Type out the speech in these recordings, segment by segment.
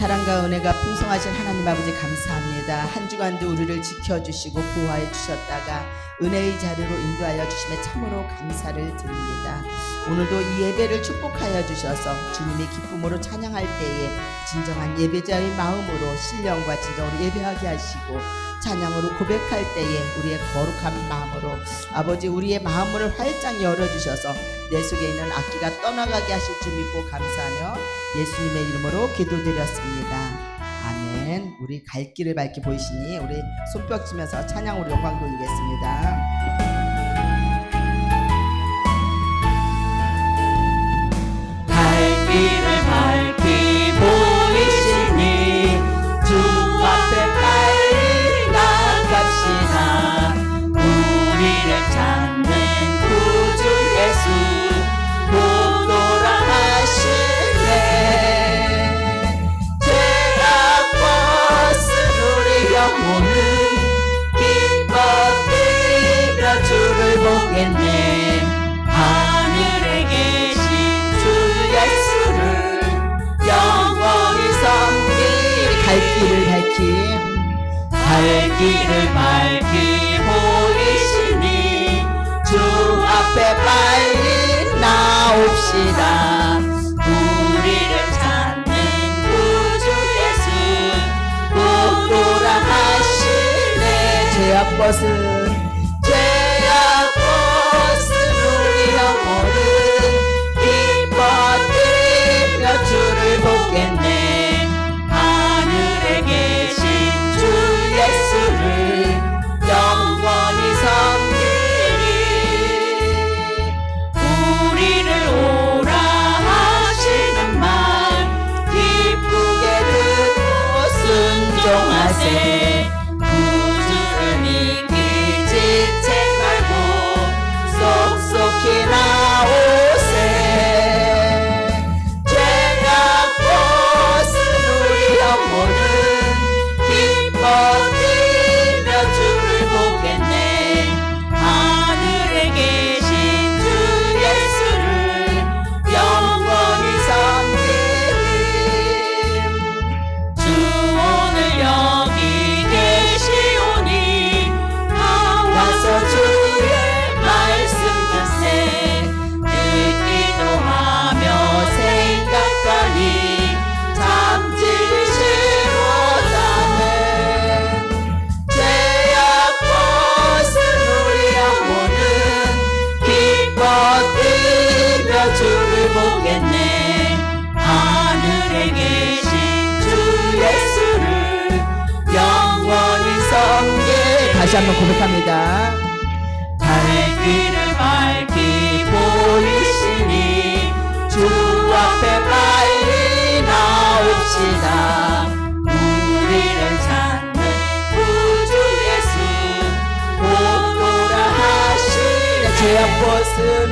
사랑과 은혜가 풍성하신 하나님 아버지 감사합니다. 한 주간도 우리를 지켜주시고 보호해 주셨다가 은혜의 자리로 인도하여 주심에 참으로 감사를 드립니다. 오늘도 이 예배를 축복하여 주셔서 주님의 기쁨으로 찬양할 때에 진정한 예배자의 마음으로 신령과 진정으로 예배하게 하시고 찬양으로 고백할 때에 우리의 거룩한 마음으로 아버지 우리의 마음을 활짝 열어주셔서 내 속에 있는 악기가 떠나가게 하실 줄 믿고 감사하며 예수님의 이름으로 기도드렸습니다. 아멘. 우리 갈 길을 밝게 보이시니 우리 손뼉 치면서 찬양으로 영광 돌리겠습니다. 길을 밝히 보이시니 주 앞에 빨리 나옵시다. 우리를 찾는 구주 예수. 곧 돌아가시네 죄악 벗은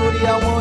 벗은 우